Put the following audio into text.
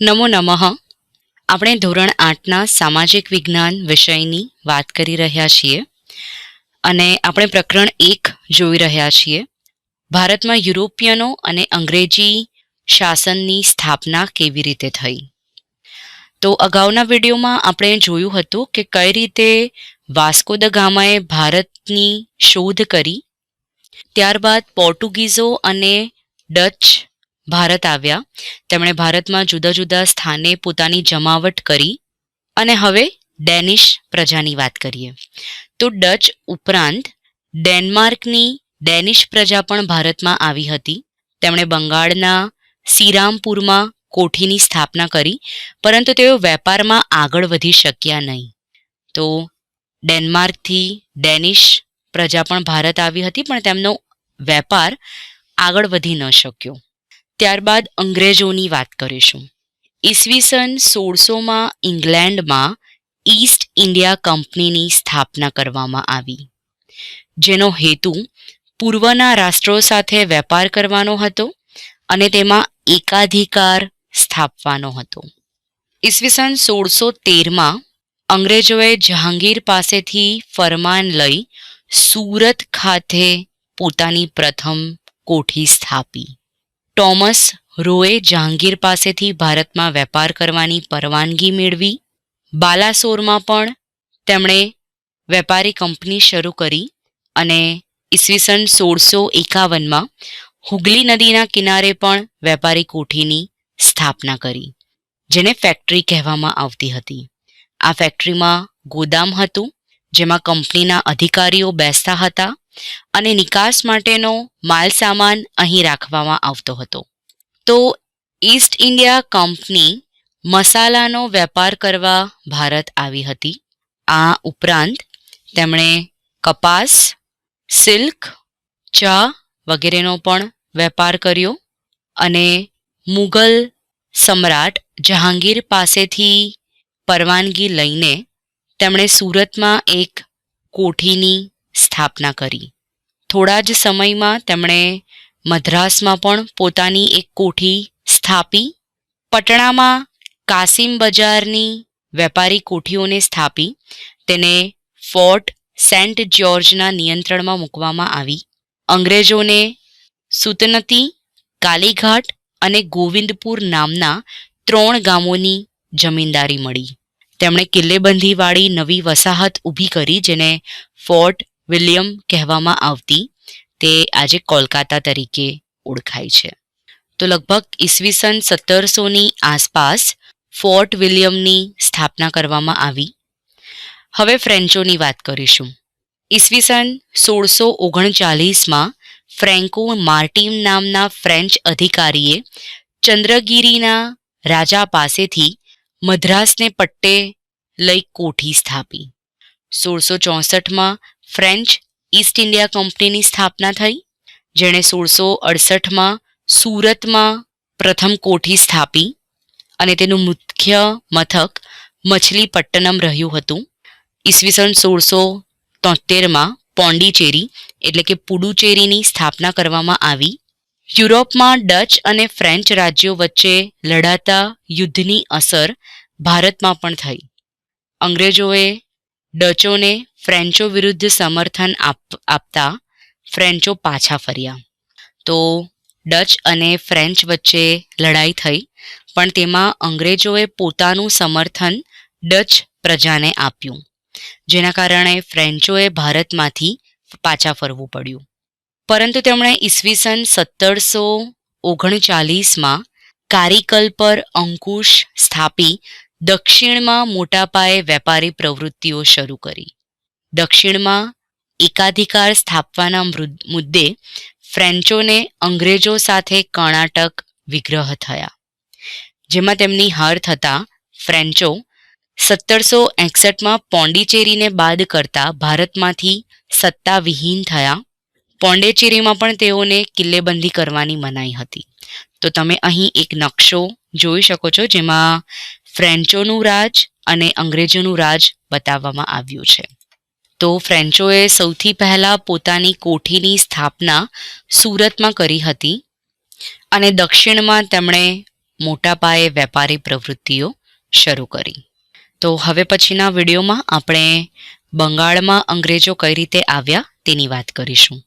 નમો નમઃ. આપણે ધોરણ આઠના સામાજિક વિજ્ઞાન વિષયની વાત કરી રહ્યા છીએ અને આપણે પ્રકરણ એક જોઈ રહ્યા છીએ. ભારતમાં યુરોપિયનો અને અંગ્રેજી શાસનની સ્થાપના કેવી રીતે થઈ? તો અગાઉના વિડીયોમાં આપણે જોયું હતું કે કઈ રીતે વાસ્કો દ ગામાએ ભારતની શોધ કરી. ત્યારબાદ પોર્ટુગીઝો અને ડચ ભારત આવ્યા. તેમણે ભારતમાં જુદા જુદા સ્થાને પોતાની જમાવટ કરી અને હવે ડેનિશ પ્રજાની વાત કરીએ. તો ડચ ઉપરાંત ડેનમાર્કની ડેનિશ પ્રજા પણ ભારતમાં આવી હતી. તેમણે બંગાળના શ્રીરામપુરમાં કોઠીની સ્થાપના કરી, પરંતુ તેઓ વેપારમાં આગળ વધી શક્યા નહીં. તો ડેનમાર્કથી ડેનિશ પ્રજા પણ ભારત આવી હતી, પણ તેમનો વેપાર આગળ વધી ન શક્યો. ત્યારબાદ અંગ્રેજોની વાત કરીશું. ઈસવીસન સોળસોમાં ઇંગ્લેન્ડમાં ઈસ્ટ ઇન્ડિયા કંપનીની સ્થાપના કરવામાં આવી. જેનો હેતુ પૂર્વના રાષ્ટ્રો સાથે વેપાર કરવાનો હતો અને તેમાં એકાધિકાર સ્થાપવાનો હતો. ઈસવીસન સોળસો તેરમાં અંગ્રેજોએ જહાંગીર પાસેથી ફરમાન લઈ સુરત ખાતે પોતાની પ્રથમ કોઠી સ્થાપી. ટોમસ રોએ જહાંગીર પાસેથી ભારતમાં વેપાર કરવાની પરવાનગી મેળવી. બાલાસોરમાં પણ તેમણે વેપારી કંપની શરૂ કરી અને ઈસવીસન સોળસો એકાવનમાં હુગલી નદીના કિનારે પણ વેપારી કોઠીની સ્થાપના કરી, જેને ફેક્ટરી કહેવામાં આવતી હતી. આ ફેક્ટરીમાં ગોદામ હતું જેમાં કંપનીના અધિકારીઓ બેસતા હતા અને નિકાસ માટેનો માલસામાન અહીં રાખવામાં આવતો હતો. તો ઈસ્ટ ઇન્ડિયા કંપની મસાલાનો વેપાર કરવા ભારત આવી હતી. આ ઉપરાંત તેમણે કપાસ, સિલ્ક, ચા વગેરેનો પણ વેપાર કર્યો અને મુગલ સમ્રાટ જહાંગીર પાસેથી પરવાનગી લઈને તેમણે સુરતમાં એક કોઠીની સ્થાપના કરી. થોડા જ સમયમાં તેમણે મદ્રાસમાં પણ પોતાની એક કોઠી સ્થાપી. પટણામાં કાસિમ બજારની વેપારી કોઠીઓને સ્થાપી. તેને ફોર્ટ સેન્ટ જ્યોર્જના નિયંત્રણમાં મૂકવામાં આવી. અંગ્રેજોને સુતનતી, કાલીઘાટ અને ગોવિંદપુર નામના ત્રણ ગામોની જમીનદારી મળી. તેમણે કિલ્લેબંધીવાળી નવી વસાહત ઊભી કરી જેને ફોર્ટ વિલિયમ કહેવામાં આવતી તે આજે કોલકાતા તરીકે ઓળખાય છે. તો લગભગ ઈસવીસન સત્તરસોની આસપાસ ફોર્ટ વિલિયમની સ્થાપના કરવામાં આવી. હવે ફ્રેન્ચોની વાત કરીશું. ઈસવીસન સોળસો ઓગણચાલીસમાં ફ્રેન્કો માર્ટિન નામના ફ્રેન્ચ અધિકારીએ ચંદ્રગીરીના રાજા પાસેથી મદ્રાસને પટ્ટે લઈ કોઠી સ્થાપી. સોળસો ચોસઠમાં ફ્રેન્ચ ઈસ્ટ ઇન્ડિયા કંપનીની સ્થાપના થઈ, જેણે સોળસો અડસઠમાં સુરતમાં પ્રથમ કોઠી સ્થાપી અને તેનું મુખ્ય મથક મછલીપટ્ટનમ રહ્યું હતું. ઈસવીસન સોળસો તોતેરમાં પોંડિચેરી એટલે કે પુડુચેરીની સ્થાપના કરવામાં આવી. યુરોપમાં ડચ અને ફ્રેન્ચ રાજ્યો વચ્ચે લડાતા યુદ્ધની અસર ભારતમાં પણ થઈ. અંગ્રેજોએ ડચોને ફ્રેન્ચો વિરુદ્ધ સમર્થન આપતા ફ્રેન્ચો પાછા ફર્યા. તો ડચ અને ફ્રેન્ચ વચ્ચે લડાઈ થઈ, પણ તેમાં અંગ્રેજોએ પોતાનું સમર્થન ડચ પ્રજાને આપ્યું, જેના કારણે ફ્રેન્ચોએ ભારતમાંથી પાછા ફરવું પડ્યું. પરંતુ તેમણે ઈસવીસન સત્તરસો ઓગણચાલીસમાં કારિકલ પર અંકુશ સ્થાપી દક્ષિણમાં મોટા પાયે વેપારી પ્રવૃત્તિઓ શરૂ કરી. દક્ષિણમાં એકાધિકાર સ્થાપવાના મુદ્દે ફ્રેન્ચોને અંગ્રેજો સાથે કર્ણાટક વિગ્રહ થયા. જેમાં તેમની હાર થતાં ફ્રેન્ચો સત્તરસો એકસઠમાં પોંડિચેરીને બાદ કરતા ભારતમાંથી સત્તાવિહીન થયા. પોંડેચેરીમાં પણ તેઓને કિલ્લેબંધી કરવાની મનાઈ હતી. તો તમે અહીં એક નકશો જોઈ શકો છો જેમાં ફ્રેન્ચોનું રાજ અને અંગ્રેજોનું રાજ બતાવવામાં આવ્યું છે. તો ફ્રેન્ચોએ સૌથી પહેલાં પોતાની કોઠીની સ્થાપના સુરતમાં કરી હતી અને દક્ષિણમાં તેમણે મોટા પાયે વેપારી પ્રવૃત્તિઓ શરૂ કરી. તો હવે પછીના વિડીયોમાં આપણે બંગાળમાં અંગ્રેજો કઈ રીતે આવ્યા તેની વાત કરીશું.